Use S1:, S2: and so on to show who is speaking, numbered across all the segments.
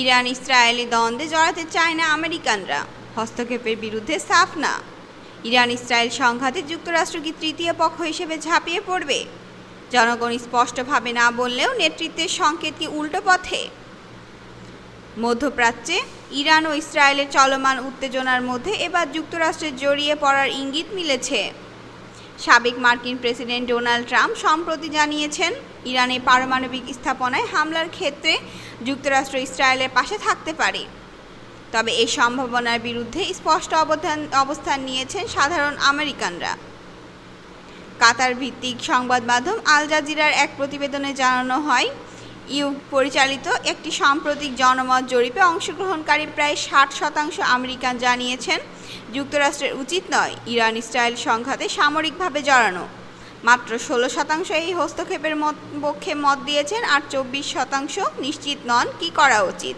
S1: Iran, Israeli, দ্বন্দ্বে জড়াতে চায় না আমেরিকানরা। হস্তক্ষেপের বিরুদ্ধে সাফ না। ইরান, ইসরায়েল সংঘাতে যুক্তরাষ্ট্র কি তৃতীয় পক্ষ হিসেবে ঝাঁপিয়ে পড়বে? জনগণ স্পষ্টভাবে না বললেও নেতৃত্বের সংকেত কি উল্টো পথে? মধ্যপ্রাচ্যে ইরান ও ইসরায়েলের চলমান উত্তেজনার মধ্যে এবার যুক্তরাষ্ট্রের জড়িয়ে পড়ার ইঙ্গিত মিলেছে। সাবেক মার্কিন প্রেসিডেন্ট ডোনাল্ড ট্রাম্প সম্প্রতি জানিয়েছেন, ইরানে পারমাণবিক স্থাপনায় হামলার ক্ষেত্রে যুক্তরাষ্ট্র ইসরায়েলের পাশে থাকতে পারে। তবে এই সম্ভাবনার বিরুদ্ধে স্পষ্ট অবস্থান অবস্থান নিয়েছেন সাধারণ আমেরিকানরা। কাতার ভিত্তিক সংবাদ মাধ্যম আল জাজিরার এক প্রতিবেদনে জানানো হয় ইউ পরিচালিত একটি সাম্প্রতিক জনমত জরিপে অংশগ্রহণকারী প্রায় ষাট শতাংশ আমেরিকান জানিয়েছেন, যুক্তরাষ্ট্রের উচিত নয় ইরান ইসরায়েল সংঘাতে সামরিকভাবে জড়ানো। মাত্র ষোলো শতাংশ এই হস্তক্ষেপের পক্ষে মত দিয়েছেন আর চব্বিশ শতাংশ নিশ্চিত নন কি করা উচিত।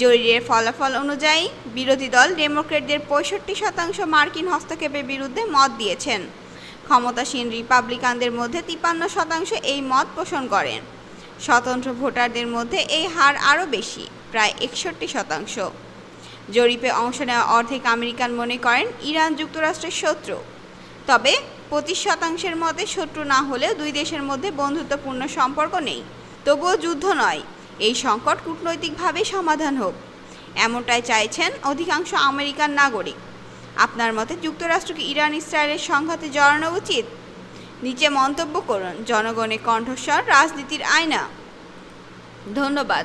S1: জরিরের ফলাফল অনুযায়ী, বিরোধী দল ডেমোক্রেটদের পঁয়ষট্টি শতাংশ মার্কিন হস্তক্ষেপের বিরুদ্ধে মত দিয়েছেন। ক্ষমতাসীন রিপাবলিকানদের মধ্যে তিপান্ন শতাংশ এই মত পোষণ করেন। স্বতন্ত্র ভোটারদের মধ্যে এই হার আরও বেশি, প্রায় একষট্টি শতাংশ। জরিপে অংশ নেওয়া অর্ধেক আমেরিকান মনে করেন ইরান যুক্তরাষ্ট্রের শত্রু। তবে পঁচিশ শতাংশের মতে শত্রু না হলেও দুই দেশের মধ্যে বন্ধুত্বপূর্ণ সম্পর্ক নেই। তবুও যুদ্ধ নয়, এই সংকট কূটনৈতিকভাবে সমাধান হোক। এমনটাই চাইছেন অধিকাংশ আমেরিকান নাগরিক। আপনার মতে যুক্তরাষ্ট্রকে ইরান ইসরায়েলের সংঘাতে জড়ানো উচিত? নিচে মন্তব্য করুন। জনগণের কণ্ঠস্বর রাজনীতির আয়না। ধন্যবাদ।